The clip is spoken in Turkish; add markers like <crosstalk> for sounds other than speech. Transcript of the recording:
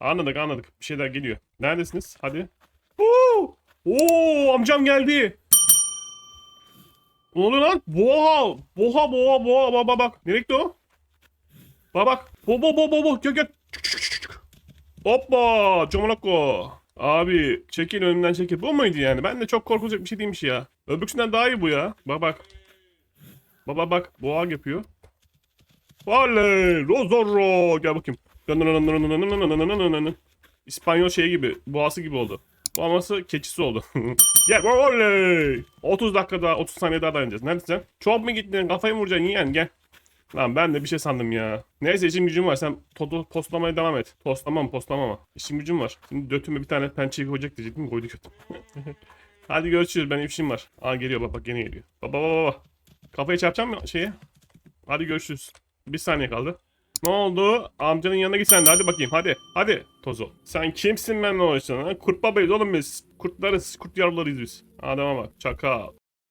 Anladık anladık. Bir şeyler geliyor. Neredesiniz? Hadi. Oo! Oo amcam geldi. Ne oluyor lan? Boğa! Boğa boğa boğa bak bak bak. Nereye gitti o? Bak bak. Bo bo bo bo bo. Çık, çık. Hoppa. Comonako. Abi çekil önümden çekil. Bu muydu yani? Ben de çok korkulacak bir şey değilmiş ya. Öbürküsünden daha iyi bu ya. Bak bak. Baba bak. Boğa yapıyor. Oley. Rozorro. Gel bakayım. İspanyol şey gibi. Boğası gibi oldu. Boğaması keçisi oldu. <laughs> Gel oley. 30 dakika daha 30 saniye daha dayanacağız. Neredesin? Çok mu gittin? Kafayı mı vuracaksın yiyen gel. Lan ben de bir şey sandım ya. Neyse işim gücüm var. Sen to- postlamaya devam et. Postlama mı postlama mı? İşim gücüm var. Şimdi götüme bir tane pençeyi koyacak diyecektim. Koydu kötü. <laughs> Hadi görüşürüz. Benim işim var. Aa geliyor bak bak gene geliyor. Baba baba baba. Kafayı çarpacağım mı şeye? Hadi görüşürüz. Bir saniye kaldı. Ne oldu? Amcanın yanına git sen de. Hadi bakayım. Hadi. Hadi. Tozo. Sen kimsin benimle uğraşan ha? Kurt babayız oğlum biz. Kurtlarız. Kurt yavrularıyız biz. Adama bak. Çakal.